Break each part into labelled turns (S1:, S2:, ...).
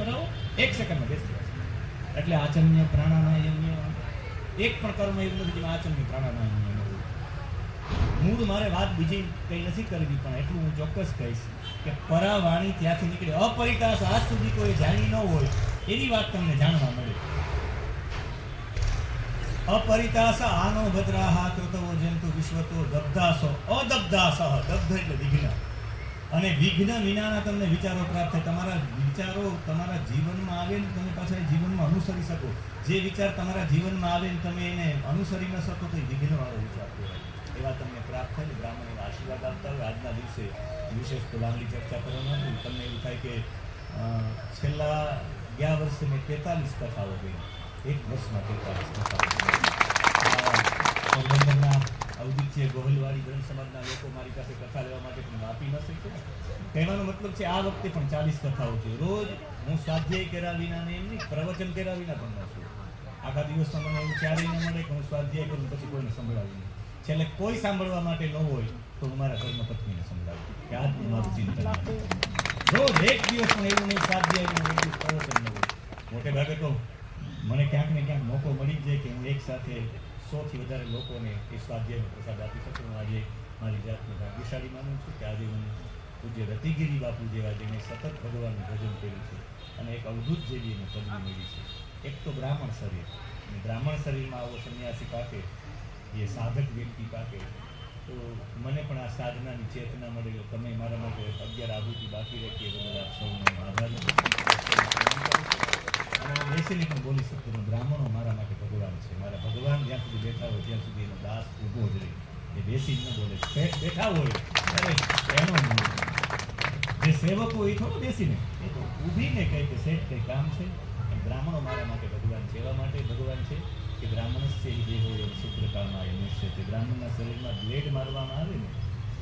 S1: કરાવો. એક સેકન્ડમાં બેસી જશે એટલે આચન્ય પ્રાણાયામન્ય એક પણ કર્મ એવું નથી જેમાં આચન્ય પ્રાણાયામન્ય ન મૂળ મારે વાત બીજી કંઈ નથી કરવી, પણ એટલું હું ચોક્કસ કહીશ કે પરાવાણી ત્યાંથી નીકળે. અપરિકાશ આજ સુધી કોઈ જાણી ન હોય એની વાત તમને જાણવા મળે. અપરિતાસ આનો ભદ્રાહા કૃતવો જંતુ વિશ્વતો દબ્ધાસો. અદબ્ધાસ. દબ્ધ એટલે વિઘ્ન. અને વિઘ્ન વિનાના તમને વિચારો પ્રાપ્ત થાય. તમારા વિચારો તમારા જીવનમાં આવે ને તમે પાછા જીવનમાં અનુસરી શકો. જે વિચાર તમારા જીવનમાં આવે ને તમે એને અનુસરી ન શકો તો એ વિઘ્નવાળો વિચાર કહેવાય. એવા તમને પ્રાપ્ત થાય ને બ્રાહ્મણ એવા આશીર્વાદ આપતા હોય. આજના દિવસે વિશેષ તો લાંબી ચર્ચા કરવાનું હતું. તમને એવું થાય કે છેલ્લા ગયા વર્ષે મેં તેતાલીસ કથાઓ ગઈ એક વર્ષમાં તેતાલીસ કથાઓ પોરબંદરના અવદિત્ય ગોહિલવાડી બ્રહ્મ સમાજના લોકો મારી પાસે કથા લેવા માટે પણ વાપી ન શકે કહેવાનો મતલબ છે, આ વખતે પણ ચાલીસ કથાઓ છે. રોજ હું સ્વાધ્યાય કર્યા વિના ને એમ નહીં પ્રવચન કર્યા વિના પણ ન છું. આખા દિવસમાં મને એવું ક્યારેય ન મળે કે હું સ્વાધ્યાય કરું પછી કોઈને સંભળાવું નહીં. છેલ્લે કોઈ સાંભળવા માટે ન હોય તો હું મારા ધર્મપત્નીને સંભળાવું કે આ મારું ચિંતન રોજ એક દિવસ પણ એવું નહીં, સ્વાધ્યાય પ્રવચન ન હોય. મોટે ભાગે તો મને ક્યાંક ને ક્યાંક મોકો મળી જાય કે હું એક સાથે સોથી વધારે લોકોને એ સ્વાધ્યાયનો પ્રસાદ આપી શકું હું આજે મારી જાતને ભાગ્યશાળી માનું છું કે આજે હું પૂજ્ય રતિગીરી બાપુ જેવા જેને સતત ભગવાનનું ભજન કર્યું છે અને એક અવધૂત જેવી એને પદવી મળી છે. એક તો બ્રાહ્મણ શરીર. બ્રાહ્મણ શરીરમાં આવો સંન્યાસી પાકે, એ સાધક વ્યક્તિ પાકે, તો મને પણ આ સાધનાની ચેતના મળેલો તમે મારા માટે અગિયાર આભૂતિ બાકી રાખીએ બધા સૌનો આભાર હું બેસીને પણ બોલી શકતો નથી. બ્રાહ્મણો મારા માટે ભગવાન છે. મારા ભગવાન જ્યાં સુધી બેઠા હોય ત્યાં સુધી એનો દાસ ઊભો જ રહે. એ બેસી ન બોલે. બેઠા હોય ત્યારે એનો જે સેવકો એ થોડો બેસીને, એ તો ઊભીને કહે કે શેઠ કંઈ કામ છે? બ્રાહ્મણો મારા માટે ભગવાન છે. એવા માટે ભગવાન છે કે બ્રાહ્મણસ્ય હિ દેહો એ સૂત્રકાળમાં એ નિશ્ચય છે. બ્રાહ્મણના શરીરમાં બ્લેડ મારવામાં આવે ને,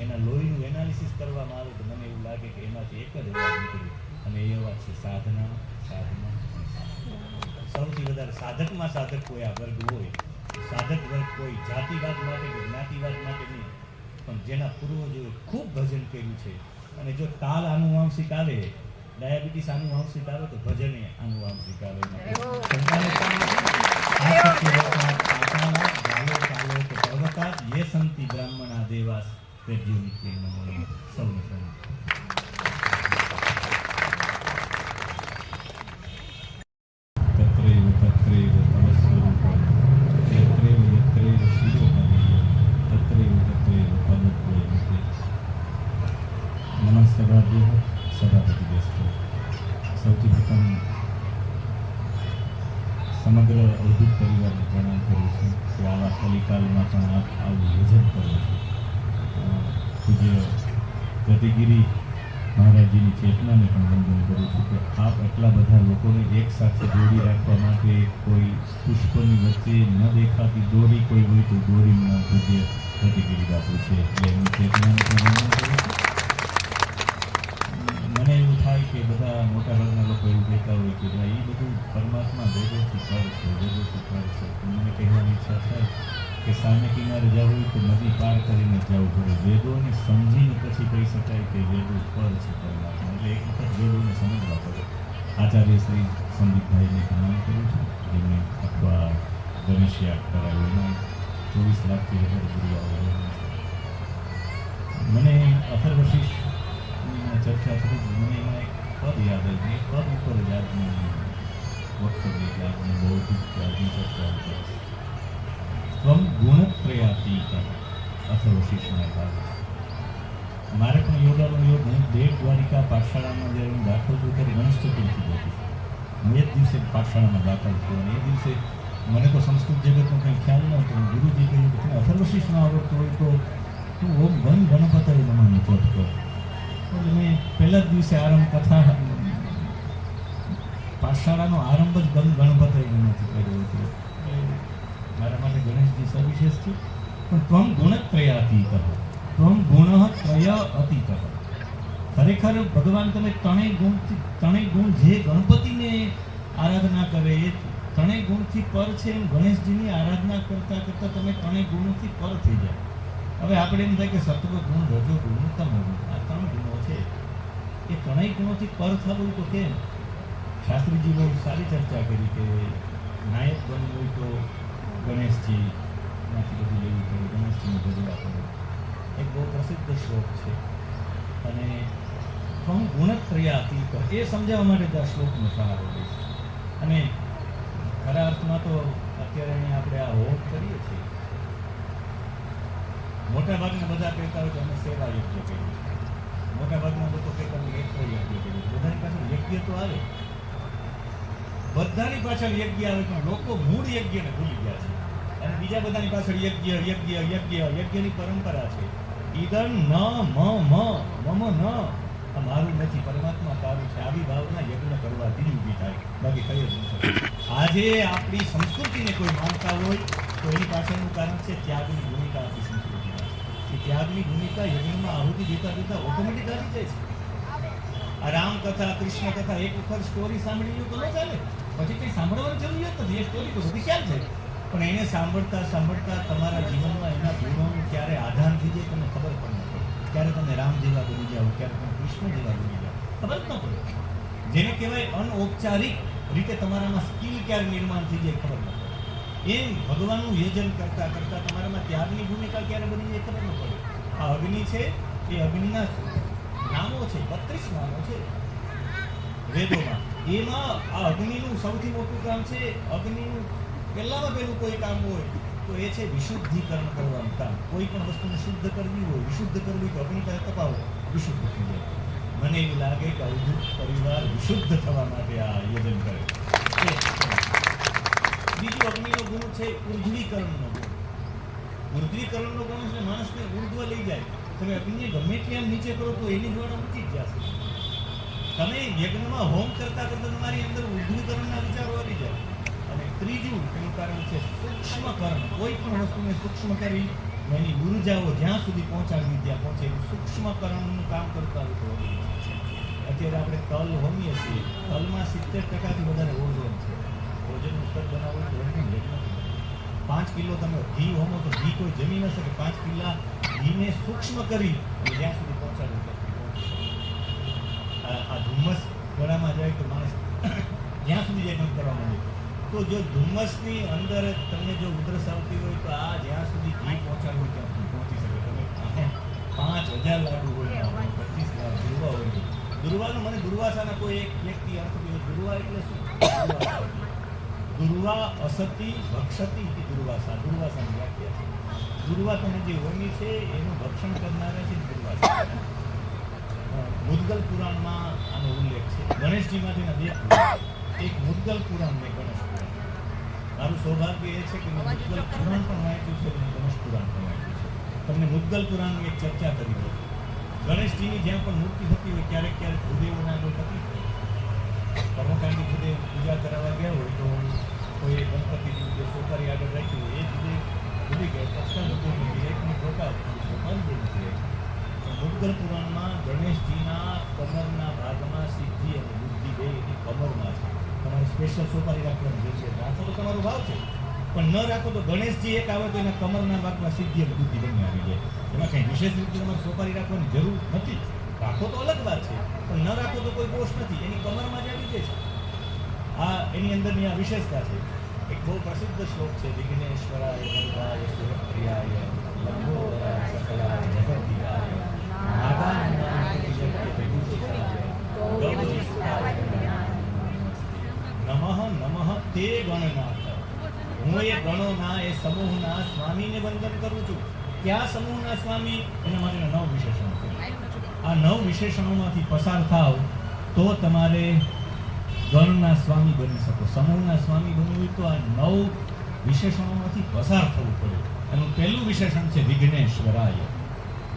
S1: એના લોહીનું એનાલિસિસ કરવામાં આવે તો મને એવું લાગે કે એમાંથી એક જ અને એ અવાજ છે, સાધના સાધના. સૌથી વધારે સાધકમાં સાધક કોઈ આ વર્ગ હોય સાધક વર્ગ કોઈ જાતિવાદ માટે કે જ્ઞાતિવાદ માટે નહીં પણ જેના પૂર્વજોએ ખૂબ ભજન કર્યું છે. અને જો તાલ આનુવાંશિક આવે ડાયાબિટીસ આનુવાંશિક આવે તો ભજન એ આનુવાંશિક આવે. યે સંતિ બ્રાહ્મણા દેવાસ નિત્ય સૌને પ્રણામ સૌથી પ્રથમ સમગ્ર અવધૂત પરિવારને પ્રણામ કરું છું કે આવા કલિકાલમાં પણ આપ આવું ભોજન કરો છો અ, પૂજ્ય ગતિગીરી મહારાજજીની ચેતનાને પણ વંદન કરું છું કે આપ એટલા બધા લોકોને એક સાથે જોડી રાખવા માટે કોઈ પુષ્પની વચ્ચે ન દેખાતી દોરી કોઈ હોય તો દોરીનું નામ પૂજ્ય ગતિગીરી બાપુ છે એટલે એમની ચેતનાને પણ વંદન કરું કે ભાઈ એ બધું પરમાત્મા વેદોથી પર છે વેદોથી પર છે. મને કહેવાની ઈચ્છા થાય કે સામે કિનારે જવું હોય તો નદી પાર કરીને જવું પડે. વેદોને સમજીને પછી કહી શકાય કે વેદો પર છે પરમાત્મા. એટલે એક વખત વેદોને સમજવા પડે. આચાર્ય શ્રી સંદીપભાઈને પ્રણામ કરું છું. જેમને અથવા ગણેશિયા કરાવ્યું. એમાં ચોવીસ લાખથી વધારે ગુરુવાઓ મને અથર્વશીષ ચર્ચા કરી મને એમાં એક પદ યાદ આવી એ પદ ઉપર જ આજનું વક્તવ્ય કે આજની બૌદ્ધિક કે આજની ચર્ચા ઉપર ત્વમ ગુણત્રયાતીત અથવા શિષ્યના ભાગ મારે પણ યોગાનો યોગ હું દેવ દ્વારિકા પાઠશાળામાં જ્યારે હું દાખલ થયો ત્યારે ગણેશ ચતુર્થી હતી હું એ જ દિવસે પાઠશાળામાં દાખલ થયો અને એ દિવસે મને તો સંસ્કૃત જગતનો કંઈ ખ્યાલ ન હતો ગુરુજી કહ્યું કે તમે અથર્વશીષ ન આવડતો હોય તો તું ઓમ ગણ ગણપતય નમાનું જપ કર એટલે મેં પહેલા જ દિવસે આરંભ કથા પાઠશાળાનો આરંભ જ ગણ ગણપત નથી કર્યો હતો. મારા માટે ગણેશજી સવિશેષ છે. પણ ત્વમ ગુણત્રયાતીત. ત્વમ ગુણ ત્રય અતીત. ખરેખર ભગવાન તમે ત્રણેય ગુણથી ત્રણેય ગુણ જે ગણપતિને આરાધના કરે એ ત્રણેય ગુણથી પર છે એમ ગણેશજીની આરાધના કરતા કરતા તમે ત્રણેય ગુણથી પર થઈ જાય હવે આપણે એમ થાય કે સત્વ ગુણ, રજો ગુણ તમો આ ત્રણ ગુણો છે. એ ત્રણેય ગુણોથી પર થવું તો કેમ? શાસ્ત્રીજી બહુ સારી ચર્ચા કરી કે નાયક બનવું હોય તો ગણેશજી માંથી બધું લેવું પડે, ગણેશજીનું ભજવા પડે. એક બહુ પ્રસિદ્ધ શ્લોક છે. અને કહું ગુણત્રયાતીત એ સમજાવવા માટે આ શ્લોકનો સહારો લઈશ અને ખરા અર્થમાં તો અત્યારે આપણે આ હોટ કરીએ છીએ. મોટા ભાગના બધા કહેતા હોય કે અમે સેવા યજ્ઞ કરીએ છીએ મોટા ભાગના લોકો કહેતા અમે યજ્ઞ યોગ્ય કરીએ બધાની પાછળ યજ્ઞ તો આવે. બધાની પાછળ યજ્ઞ આવે પણ લોકો મૂળ યજ્ઞને ભૂલી ગયા છે. અને બીજા બધાની પાછળ યજ્ઞ યજ્ઞ યજ્ઞ યજ્ઞની પરંપરા છે. ઈદન ન, મ મ, મમ, ન. મારું નથી, પરમાત્મા તારું છે. આવી ભાવના યજ્ઞ કરવા જ ઊભી થાય. બાકી કઈ જ નથી આજે આપણી સંસ્કૃતિને કોઈ માનતા હોય તો એની પાછળનું કારણ છે ત્યાગની ભૂમિકા એ ત્યાગની ભૂમિકા યજ્ઞમાં આહુતિ દેતા દેતા ઓટોમેટિક આવી જાય છે. આ રામ કથા કૃષ્ણ કથા એક વખત સ્ટોરી સાંભળી તો ન ચાલે. પછી કંઈ સાંભળવાની જરૂરિયાત નથી એ સ્ટોરી તો બધી ખ્યાલ છે પણ એને સાંભળતા સાંભળતા તમારા જીવનમાં એના ગુણોનું ક્યારે આધાર થઈ જાય તમને ખબર પણ ન પડે. ક્યારે તમે રામ જેવા બની જાઓ, ક્યારે તમે કૃષ્ણ જેવા બની જાઓ, ખબર ન પડે. જેને કહેવાય અનૌપચારિક રીતે તમારામાં સ્કિલ ક્યારે નિર્માણ થઈ જાય ખબર ન પડે. એમ ભગવાનનું વ્યજન કરતા કરતા તમારામાં ત્યાગની ભૂમિકા ક્યારે બની જાય ખબર ન પડે. આ અગ્નિ છે, એ અગ્નિના નામો છે, બત્રીસ નામો છે. વેદોમાં. એમાં આ અગ્નિનું સૌથી મોટું કામ છે, અગ્નિનું પહેલામાં પહેલું કોઈ કામ હોય, તો એ છે વિશુદ્ધિકરણ કરવાનું કામ. કોઈ પણ વસ્તુને શુદ્ધ કરવી હોય, વિશુદ્ધ કરવી તો અગ્નિ પાસે તપાવો વિશુદ્ધ થઈ જાય. મને એવું લાગે કે અવધૂત પરિવાર વિશુદ્ધ થવા માટે આ આયોજન કરે. એ બીજું અગ્નિનો ગુણ છે ઉર્ધ્વીકરણનો ગુણ. ઉર્ધ્વીકરણનો ગુણ છે માણસને ઉર્ધ્વ લઈ જાય. તમે અગ્નિને ગમે ત્યાં નીચે કરો તો એની જ્વાળા ઊંચી જ જશે. તમે યજ્ઞમાં હોમ કરતા કરતા તમારી અંદર ઉર્ધ્વીકરણના વિચારો આવી જાય. અને ત્રીજું એનું કારણ છે સૂક્ષ્મકરણ. કોઈ પણ વસ્તુને સૂક્ષ્મ કરી એની ઉર્જાઓ જ્યાં સુધી પહોંચાડવી ત્યાં પહોંચે એનું સૂક્ષ્મકરણનું કામ કરતા હોય. અત્યારે આપણે તલ હોમીએ છીએ. તલમાં સિત્તેર ટકાથી વધારે ઓઝોન છે. ઓઝોનનું સ્તર બનાવવું તો પાંચ કિલો તમે ઘી હોમો તો ઘી કોઈ જમી ન શકે. પાંચ કિલ્લા ઘીને સૂક્ષ્મ કરી જ્યાં સુધી પહોંચાડવું. આ ધુમ્મસ ગળામાં જાય તો માણસ જ્યાં સુધી જાય બંધ કરવા માંડે. તો જો ધુમ્મસની અંદર તમને જો ઉધરસ આવતી હોય તો આ જ્યાં સુધી ઘી પહોંચાડવું હોય ત્યાં સુધી પહોંચી શકે. તમે પાંચ હજાર લાડુ હોય પચીસ લાખ દુર્વા હોય દુર્વાનું મને દુર્વાસાના કોઈ એક વ્યક્તિ અર્થ દુર્વા એટલે શું. દુર્વા અસતી ભક્ષતી દુર્વાસા દુર્વાસાની વ્યાખ્યા છે. દુર્વા તમે જે હોમી છે એનું ભક્ષણ કરનારા છે દુર્વાસા મુદગલ પુરાણમાં આનો ઉલ્લેખ છે. ગણેશજી માટેના બે એક મુદગલ પુરાણ ને ગણેશ પુરાણ. મારું સૌભાગ્ય એ છે કે મેં મુદગલ પુરાણ પણ વાંચ્યું છે અને ગણેશ પુરાણ પણ વાંચ્યું છે. તમને મુદગલ પુરાણની એક ચર્ચા કરી હતી ગણેશજીની જ્યાં પણ મૂર્તિ થતી હોય ક્યારેક ક્યારેક ભૂદેવોના આગળ હતી કર્મકાંડી ભૂદેવ પૂજા કરાવવા ગયા હોય તો કોઈ ગણપતિની જે સોપારી આગળ રાખી હોય એ જ ભૂલી ગયા. પક્ષા ભૂદેવની એકની ઠોકાવ સોપારી છે મુદ્ગલ પુરાણમાં ગણેશજીના કમરના ભાગમાં સિદ્ધિ અને બુદ્ધિ બે એની કમરમાં છે. તમારે સ્પેશિયલ સોપારી રાખવાની છે. રાખો તો તમારો ભાવ છે. પણ ન રાખો તો ગણેશજી એક આવે તો એના કમરના ભાગમાં સિદ્ધિ અને બુદ્ધિ બંને આવી જાય. એમાં કંઈ વિશેષ રીતે તમારે સોપારી રાખવાની જરૂર નથી. રાખો તો અલગ વાત છે. પણ ન રાખો તો કોઈ દોષ નથી. એની કમરમાં જ આવી છે. આ એની અંદરની આ વિશેષતા છે. એક બહુ પ્રસિદ્ધ શ્લોક છે, વિઘ્નેશ્વરાય વરદાય સુરપ્રિયાય નમઃ નમઃ તે ગણનાથ. હું એ ગણોના, એ સમૂહના સ્વામીને વંદન કરું છું. કયા સમૂહના સ્વામી? એના માટે નવ વિશેષણ આ નવ વિશેષણોમાંથી પસાર થાવ તો તમારે ગણના સ્વામી બની શકો. સમૂહના સ્વામી બનવું હોય તો આ નવ વિશેષણોમાંથી પસાર થવું પડે. એનું પહેલું વિશેષણ છે વિઘ્નેશ્વરાય.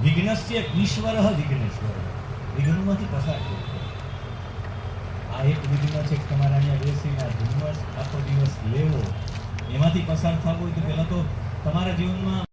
S1: વિઘ્નસ્ય ઈશ્વર વિઘ્નેશ્વર. વિઘ્નોમાંથી પસાર થવું પડે. આ એક વિઘ્ન છે તમારે અહીંયા બેસીને આ ધુમ્મસ આખો દિવસ લેવો. એમાંથી પસાર થવું હોય તો પહેલાં તો તમારા જીવનમાં